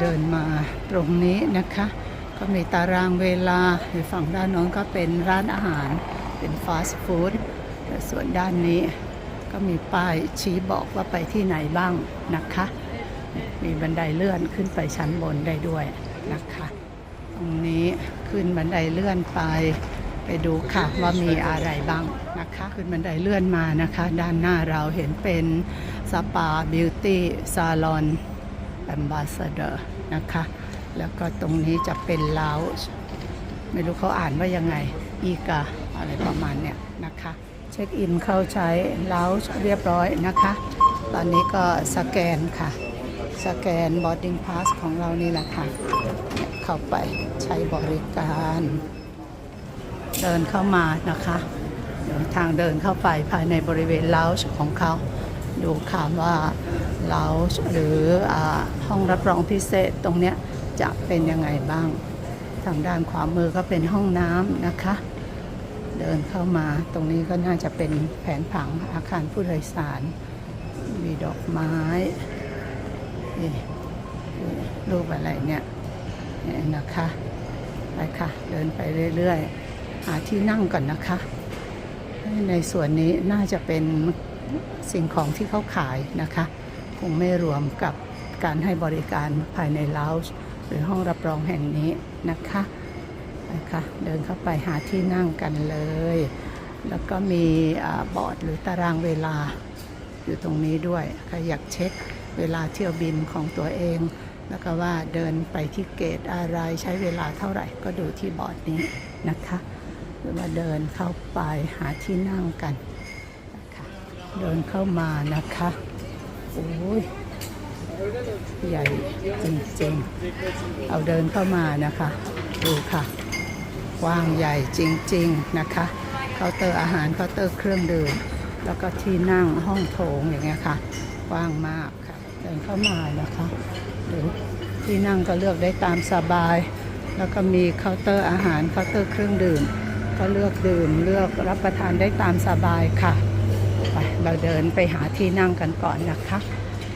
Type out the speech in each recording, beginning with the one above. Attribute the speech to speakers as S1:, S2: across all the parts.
S1: เดินมาตรงนี้นะคะ ก็มีตารางเวลาในฝั่งด้านโน้นก็เป็นร้านอาหารเป็นฟาสต์ฟู้ดแต่ส่วนด้านนี้ก็มีป้ายชี้บอกว่าไปที่ไหนบ้างนะคะ มีบันไดเลื่อนขึ้นไปชั้นบนได้ด้วยนะคะ ตรงนี้ขึ้นบันไดเลื่อนไปไปดูค่ะว่ามีอะไรบ้างนะคะ ขึ้นบันไดเลื่อนมานะคะ ด้านหน้าเราเห็นเป็นสปาบิวตี้ซาลอน แอมบาสเดอร์นะคะ แล้วก็ตรงนี้จะเป็นลาวไม่รู้เขาอ่านว่ายังไง อีกาอะไรประมาณเนี้ยนะคะ เช็คอินเข้าใช้ลาวเรียบร้อยนะคะ ตอนนี้ก็สแกนค่ะ สแกน boarding pass ของเรานี่แหละค่ะ เข้าไปใช้บริการ เดินเข้ามานะคะทางเดินเข้าไปภายในบริเวณ lounge ของเขา ดูค่ะว่า lounge หรืออห้องรับรองพิเศษตรงเนี้ยจะเป็นยังไงบ้าง ทางด้านขวามือก็เป็นห้องน้ำนะคะ เดินเข้ามาตรงนี้ก็น่าจะเป็นแผนผังอาคารผู้โดยสาร มีดอกไม้รูปอะไรเนี่ยเนี่ยนะคะไปค่ะ เดินไปเรื่อยๆ หาที่นั่งก่อนนะคะ ในส่วนนี้น่าจะเป็นสิ่งของที่เขาขายนะคะ คงไม่รวมกับการให้บริการภายในลาวส์หรือห้องรับรองแห่งนี้นะคะไปค่ะเดินเข้าไปหาที่นั่งกันเลย แล้วก็มีอาบอร์ดหรือตารางเวลาอยู่ตรงนี้ด้วยใครอยากเช็คเวลาเที่ยวบินของตัวเอง แล้วก็ว่าเดินไปที่เกตอะไรใช้เวลาเท่าไหร่ก็ดูที่บอร์ดนี้นะคะหรือว่าเดินเข้าไปหาที่นั่งกันนะคะเดินเข้ามานะคะ โอ้ยใหญ่จริงๆ เอาเดินเข้ามานะคะ ดูค่ะกว้างใหญ่จริงๆนะคะเคาน์เตอร์อาหารเคาน์เตอร์เครื่องดื่มแล้วก็ที่นั่งห้องโถงอย่างเงี้ยค่ะกว้างมากค่ะเดินเข้ามานะคะหรือที่นั่งก็เลือกได้ตามสบาย แล้วก็มีเคาน์เตอร์อาหารเคาน์เตอร์เครื่องดื่ม ก็เลือกดื่มเลือกรับประทานได้ตามสบายค่ะ ไปเราเดินไปหาที่นั่งกันก่อนนะคะ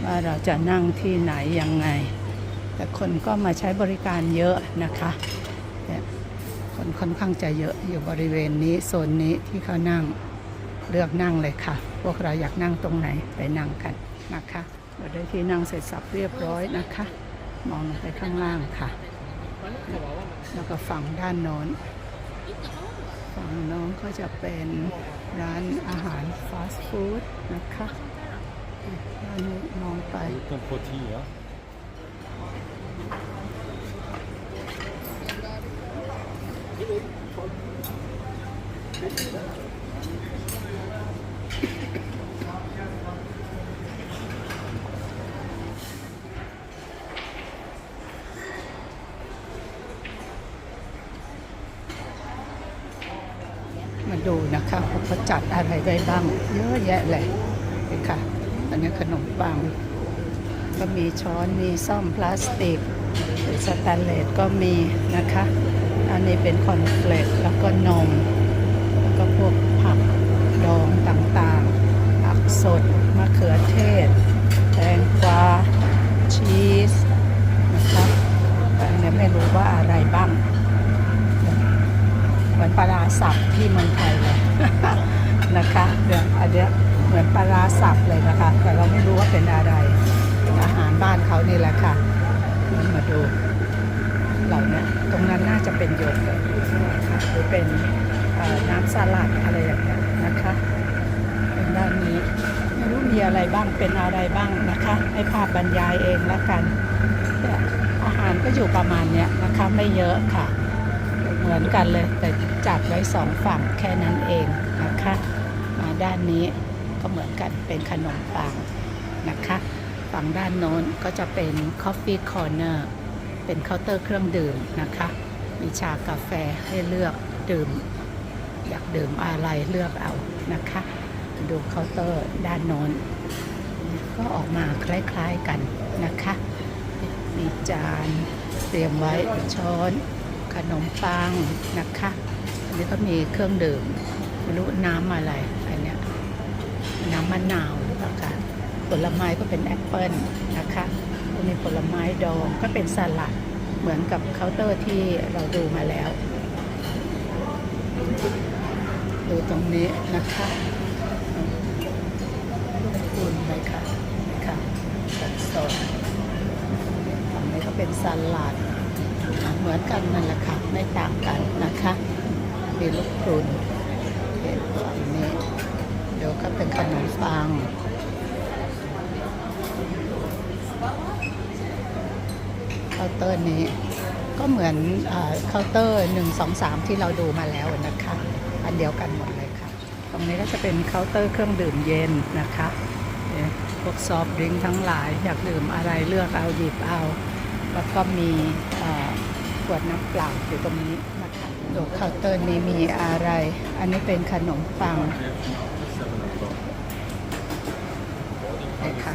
S1: ว่าเราจะนั่งที่ไหนยังไง แต่คนก็มาใช้บริการเยอะนะคะเนี่ยคนค่อนข้างจะเยอะอยู่บริเวณนี้โซนนี้ที่เขานั่งเลือกนั่งเลยค่ะ พวกเราอยากนั่งตรงไหนไปนั่งกันนะคะเราได้ที่นั่งเสร็จสับเรียบร้อยนะคะ มองลงไปข้างล่างค่ะ แล้วก็ฝั่งด้านโน้น ฝั่งโน้นก็จะเป็นร้านอาหารฟาสต์ฟู้ดนะคะด้านนี้มองไป
S2: Comme Poti, ja.
S1: มา ดูนะคะว่าเขาจัดอะไรไว้บ้าง เยอะแยะเลยนี่ค่ะ อันนี้ขนมปัง ก็มีช้อนมีซ่อมพลาสติกหรือสแตนเลสก็มีนะคะ อันนี้เป็นคอนเฟลกแล้วก็นม แล้วก็พวกผักดองต่างๆผักสดมะเขือเทศแตงกวาชีสนะคะอันนี้ไม่รู้ว่าอะไรบ้าง มือนปลาราสับที่เมืองไทยเลยนะคะเดี๋ยวอันเนี้ยเหมือนปลาราสับเลยนะคะ แต่เราไม่รู้ว่าเป็นอะไรอาหารบ้านเขานี่แหละค่ะมาดูเหล่านี้ตรงนั้นน่าจะเป็นโยเกิร์ตหรือเป็นน้ำสลัดอะไรอย่างเงี้ยนะคะเป็นด้านนี้ไม่รู้มีอะไรบ้างเป็นอะไรบ้างนะคะ ให้ภาพบรรยายเองละกันอาหารก็อยู่ประมาณเนี้ยนะคะไม่เยอะค่ะ เหมือนกันเลย แต่จัดไว้สองฝั่งแค่นั้นเองนะคะ มาด้านนี้ก็เหมือนกันเป็นขนมปังนะคะ ฝั่งด้านโน้นก็จะเป็น Coffee Corner เป็นเคาน์เตอร์เครื่องดื่มนะคะ มีชากาแฟให้เลือกดื่ม อยากดื่มอะไรเลือกเอานะคะ ดูเคาน์เตอร์ด้านโน้นก็ออกมาคล้ายๆกันนะคะ มีจานเตรียมไว้ช้อน ขนมปังนะคะ อันนี้ก็มีเครื่องดื่มไม่รู้น้ำอะไรอันเนี้ยน้ำมะนาวหรือเปล่าคะผลไม้ก็เป็นแอปเปิลนะคะผมีผลไม้ดองก็เป็นสลัดเหมือนกับเคาน์เตอร์ที่เราดูมาแล้ว ดูตรงนี้นะคะลูกคุณเลยค่ะค่ะสดสดๆฝั่งนี้ก็เป็นสลัด เหมือนกันนั่นแหละค่ะไม่ต่างกันนะคะมีลูกพรุนเป็นฝั่งนี้เดี๋ยวก็เป็นขนมปังเคาน์เตอร์นี้ก็เหมือนเคาน์เตอร์1 2 3ที่เราดูมาแล้วนะคะ อันเดียวกันหมดเลยค่ะ ตรงนี้ก็จะเป็นเคาน์เตอร์เครื่องดื่มเย็นนะคะพวกซอฟต์ดริงทั้งหลายอยากดื่มอะไรเลือกเอาหยิบเอา แล้วก็มีเอ่อ ขวดน้ำเปล่าอยู่ตรงนี้นะคะดูเคาน์เตอร์นี้มีอะไร อันนี้เป็นขนมปังนะคะ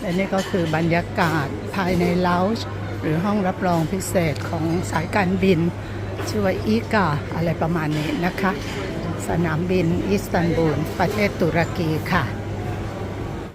S1: และนี่ก็คือบรรยากาศภายในเลาจ์หรือห้องรับรองพิเศษของสายการบิน ชื่อว่าอีกาอะไรประมาณนี้นะคะ สนามบินอิสตันบูล ประเทศตุรกีค่ะ